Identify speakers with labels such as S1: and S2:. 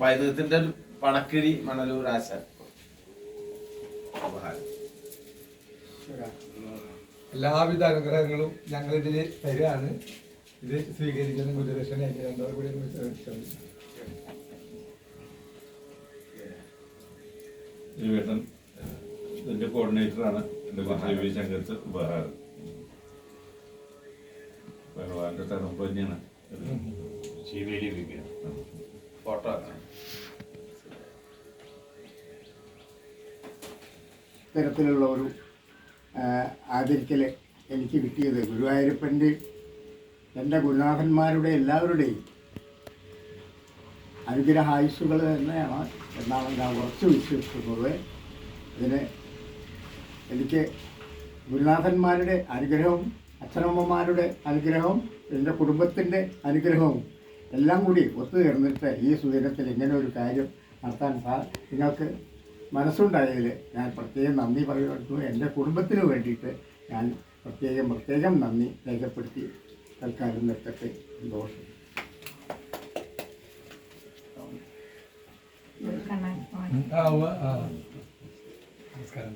S1: പൈതൃകത്തിന്റെ ഒരു പണക്കിഴി മണലൂർ ആശാൻ.
S2: എല്ലാവിധ അനുഗ്രഹങ്ങളും ഞങ്ങൾ ഇതിൽ തരികയാണ് ഇത് സ്വീകരിക്കുന്ന ഗുരുദക്ഷനെ രണ്ടോടെ കൂടി
S3: കോർഡിനേറ്ററാണ് എന്റെ മഹാദേവി ശങ്കരത്ത് ഉപഹാരം. ഭഗവാന്റെ തണുപ്പ് തന്നെയാണ്.
S4: ശിവേലി വിഗ്രഹം.
S5: ഇത്തരത്തിലുള്ള ഒരു ആദരിക്കൽ എനിക്ക് കിട്ടിയത് ഗുരുവായൂരപ്പന്റെ എന്റെ ഗുരുനാഥന്മാരുടെ എല്ലാവരുടെയും അനുഗ്രഹായുസ്സുകൾ തന്നെയാണ്. എന്നാണ് ഞാൻ ഉറച്ചു വിശ്വസിക്കുന്നത്. ഇതിന് എനിക്ക് ഗുരുനാഥന്മാരുടെ അനുഗ്രഹവും അച്ഛനമ്മമാരുടെ അനുഗ്രഹവും എന്റെ കുടുംബത്തിന്റെ അനുഗ്രഹവും എല്ലാം കൂടി ഒത്തുചേർന്നിട്ട് ഈ സുദിനത്തിൽ ഇങ്ങനെ ഒരു കാര്യം നടത്താൻ സാ നിങ്ങൾക്ക് മനസ്സുണ്ടായതിൽ ഞാൻ പ്രത്യേകം നന്ദി പറയുന്നു. എന്റെ കുടുംബത്തിന് വേണ്ടിയിട്ട് ഞാൻ പ്രത്യേകം പ്രത്യേകം നന്ദി രേഖപ്പെടുത്തി തൽക്കാലം നിർത്തട്ടെ. സന്തോഷം.
S2: നമസ്കാരം.